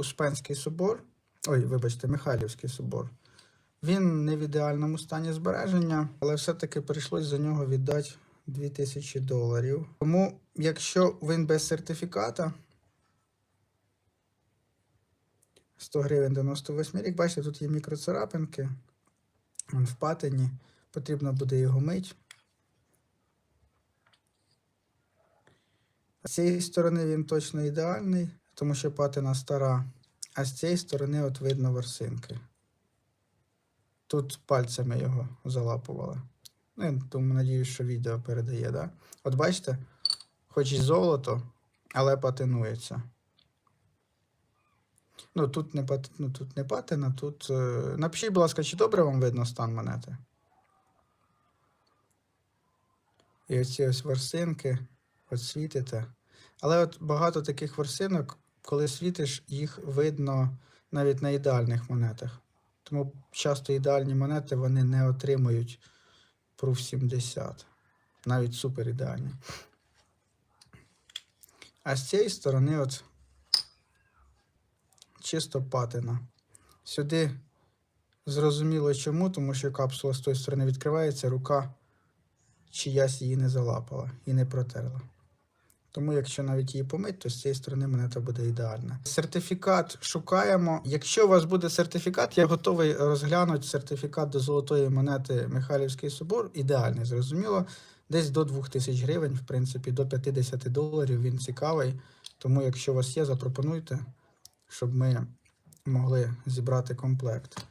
Успенський собор. Ой, вибачте, Михайлівський собор. Він не в ідеальному стані збереження, але все-таки прийшлось за нього віддати 2000 доларів. Тому, якщо він без сертифіката, 100 гривень 98 рік, бачите, тут є мікроцарапинки. Він в патині. Потрібно буде його мити. З цієї сторони він точно ідеальний, тому що патина стара, а з цієї сторони от видно ворсинки. Тут пальцями його залапували. Ну, я тому надіюсь, що відео передає, да? От бачите, хоч і золото, але патинується. Ну, тут не, пат... ну, тут не патина, тут. Е... Напишіть, будь ласка, чи добре вам видно стан монети? І оці ось ворсинки, от світите. Але от багато таких ворсинок, коли світиш, їх видно навіть на ідеальних монетах. Тому часто ідеальні монети вони не отримують пруф 70. Навіть супер ідеальні. А з цієї сторони, от чисто патина. Сюди зрозуміло чому, тому що капсула з тої сторони відкривається, рука чиясь її не залапала і не протерла. Тому, якщо навіть її помить, то з цієї сторони монета буде ідеальна. Сертифікат шукаємо. Якщо у вас буде сертифікат, я готовий розглянути сертифікат до золотої монети Михайлівський собор. Ідеальний, зрозуміло. Десь до 2000 гривень, в принципі, до 50 доларів він цікавий. Тому, якщо у вас є, запропонуйте, щоб ми могли зібрати комплект.